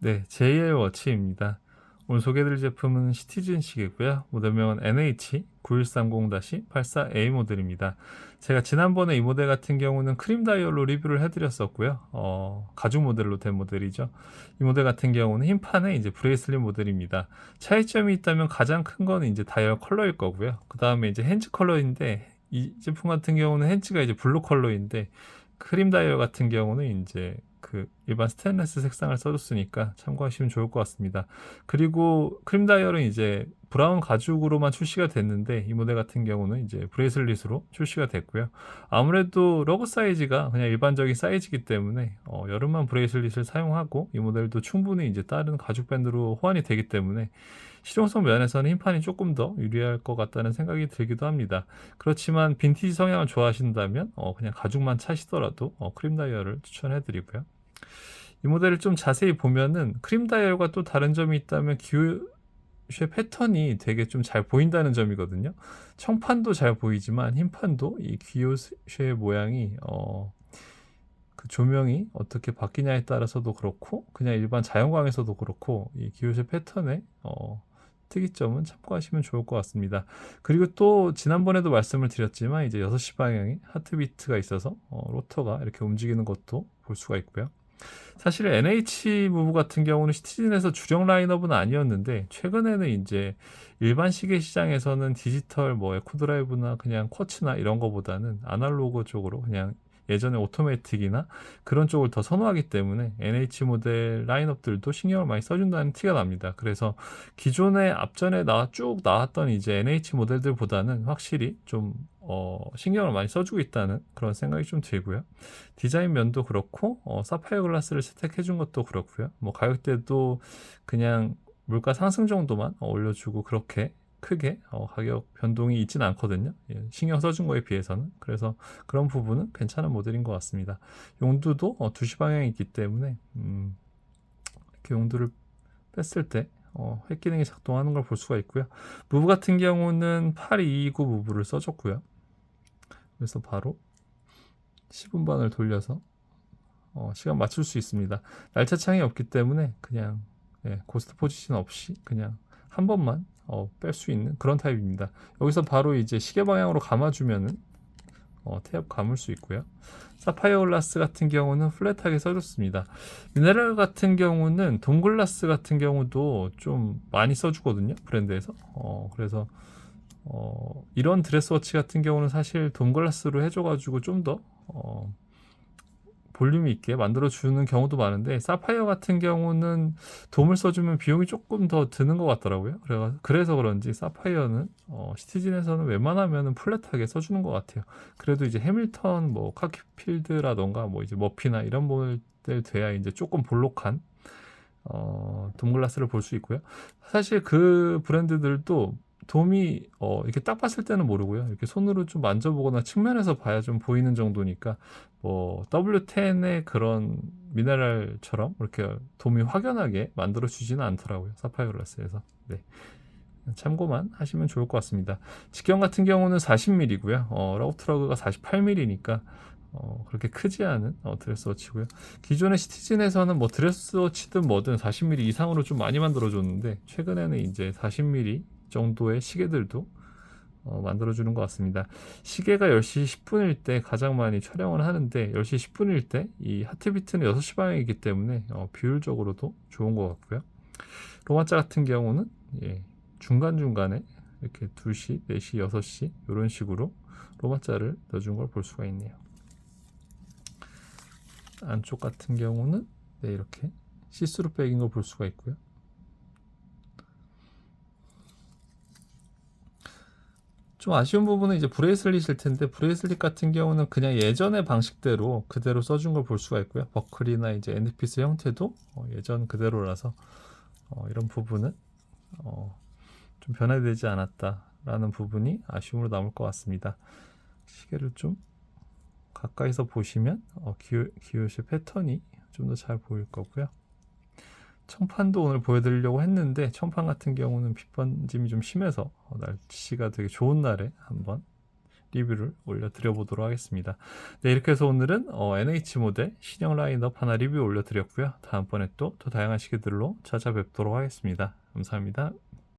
네, JL 워치입니다. 오늘 소개해드릴 제품은 시티즌 시계고요. 모델명은 NH9130-84A 모델입니다. 제가 지난번에 이 모델 같은 경우는 크림 다이얼로 리뷰를 해드렸었고요. 어, 가죽 모델로 된 모델이죠. 이 모델 같은 경우는 흰판에 이제 브레이슬릿 모델입니다. 차이점이 있다면 가장 큰 거는 이제 다이얼 컬러일 거고요. 그 다음에 이제 핸즈 컬러인데 이 제품 같은 경우는 핸즈가 이제 블루 컬러인데 크림 다이얼 같은 경우는 이제 그 일반 스테인레스 색상을 써줬으니까 참고하시면 좋을 것 같습니다. 그리고 크림 다이얼은 이제 브라운 가죽으로만 출시가 됐는데 이 모델 같은 경우는 이제 브레이슬릿으로 출시가 됐고요. 아무래도 러그 사이즈가 그냥 일반적인 사이즈이기 때문에 어, 여름만 브레이슬릿을 사용하고 이 모델도 충분히 이제 다른 가죽 밴드로 호환이 되기 때문에 실용성 면에서는 흰판이 조금 더 유리할 것 같다는 생각이 들기도 합니다. 그렇지만 빈티지 성향을 좋아하신다면 어, 그냥 가죽만 차시더라도 어, 크림 다이얼을 추천해드리고요. 이 모델을 좀 자세히 보면은 크림 다이얼과 또 다른 점이 있다면 기호쉐 패턴이 되게 좀 잘 보인다는 점이거든요. 청판도 잘 보이지만 흰판도 이 기호쉐 모양이 어, 그 조명이 어떻게 바뀌냐에 따라서도 그렇고 그냥 일반 자연광에서도 그렇고 이 기호쉐 패턴의 어, 특이점은 참고하시면 좋을 것 같습니다. 그리고 또 지난번에도 말씀을 드렸지만 이제 6시 방향에 하트비트가 있어서 어, 로터가 이렇게 움직이는 것도 볼 수가 있고요. 사실 NH 무브 같은 경우는 시티즌에서 주력 라인업은 아니었는데 최근에는 이제 일반 시계 시장에서는 디지털 뭐 에코드라이브나 그냥 쿼츠나 이런 거보다는 아날로그 쪽으로 그냥 예전에 오토매틱이나 그런 쪽을 더 선호하기 때문에 NH 모델 라인업들도 신경을 많이 써준다는 티가 납니다. 그래서 기존에 앞전에 나, 쭉 나왔던 이제 NH 모델들보다는 확실히 좀 어, 신경을 많이 써주고 있다는 그런 생각이 좀 들고요. 디자인 면도 그렇고 어, 사파이어 글라스를 채택해 준 것도 그렇고요. 뭐 가격대도 그냥 물가 상승 정도만 올려주고 그렇게 크게 어, 가격 변동이 있지는 않거든요. 예, 신경 써준 거에 비해서는. 그래서 그런 부분은 괜찮은 모델인 것 같습니다. 용두도 어, 2시 방향이 있기 때문에 음, 이렇게 용두를 뺐을 때 어, 획 기능이 작동하는 걸 볼 수가 있고요. 무브 같은 경우는 8229 무브를 써줬고요. 그래서 바로 10분반을 돌려서 어, 시간 맞출 수 있습니다. 날짜 창이 없기 때문에 그냥 예, 고스트 포지션 없이 그냥 한 번만 어, 뺄 수 있는 그런 타입입니다. 여기서 바로 이제 시계 방향으로 감아주면은 어, 태엽 감을 수 있고요. 사파이어 글라스 같은 경우는 플랫하게 써줬습니다. 미네랄 같은 경우는 동글라스 같은 경우도 좀 많이 써주거든요. 브랜드에서. 어, 그래서 어, 이런 드레스워치 같은 경우는 사실 동글라스로 해줘가지고 좀더 어, 볼륨 있게 만들어주는 경우도 많은데 사파이어 같은 경우는 돔을 써주면 비용이 조금 더 드는 것 같더라고요. 그래서 그런지 사파이어는 어, 시티즌에서는 웬만하면 플랫하게 써주는 것 같아요. 그래도 이제 해밀턴, 뭐 카키필드라던가 뭐 이제 머피나 이런 모델 돼야 이제 조금 볼록한 어, 돔글라스를 볼 수 있고요. 사실 그 브랜드들도 돔이 어, 이렇게 딱 봤을 때는 모르고요. 이렇게 손으로 좀 만져보거나 측면에서 봐야 좀 보이는 정도니까 뭐 W10의 그런 미네랄처럼 이렇게 돔이 확연하게 만들어 주지는 않더라고요. 사파이어 글라스에서. 네. 참고만 하시면 좋을 것 같습니다. 직경 같은 경우는 40mm고요. 어, 라우트러그가 48mm니까 어, 그렇게 크지 않은 어, 드레스워치고요. 기존의 시티즌에서는 뭐 드레스워치든 뭐든 40mm 이상으로 좀 많이 만들어줬는데 최근에는 이제 40mm 정도의 시계들도 어, 만들어주는 것 같습니다. 시계가 10시 10분일 때 가장 많이 촬영을 하는데 10시 10분일 때 이 하트비트는 6시 방향이기 때문에 어, 비율적으로도 좋은 것 같고요. 로마자 같은 경우는 예, 중간중간에 이렇게 2시, 4시, 6시 이런 식으로 로마자를 넣어준 걸 볼 수가 있네요. 안쪽 같은 경우는 네, 이렇게 시스루 백인 걸 볼 수가 있고요. 좀 아쉬운 부분은 이제 브레이슬릿일 텐데 브레이슬릿 같은 경우는 그냥 예전의 방식대로 그대로 써준 걸 볼 수가 있고요. 버클이나 이제 엔드피스 형태도 어, 예전 그대로라서 어, 이런 부분은 어, 좀 변화되지 않았다라는 부분이 아쉬움으로 남을 것 같습니다. 시계를 좀 가까이서 보시면 어, 기호, 기호시 패턴이 좀 더 잘 보일 거고요. 청판도 오늘 보여드리려고 했는데 청판 같은 경우는 빛번짐이 좀 심해서 어, 날씨가 되게 좋은 날에 한번 리뷰를 올려드려보도록 하겠습니다. 네, 이렇게 해서 오늘은 어, NH 모델 신형 라인업 하나 리뷰 올려드렸고요. 다음번에 또더 다양한 시계들로 찾아뵙도록 하겠습니다. 감사합니다.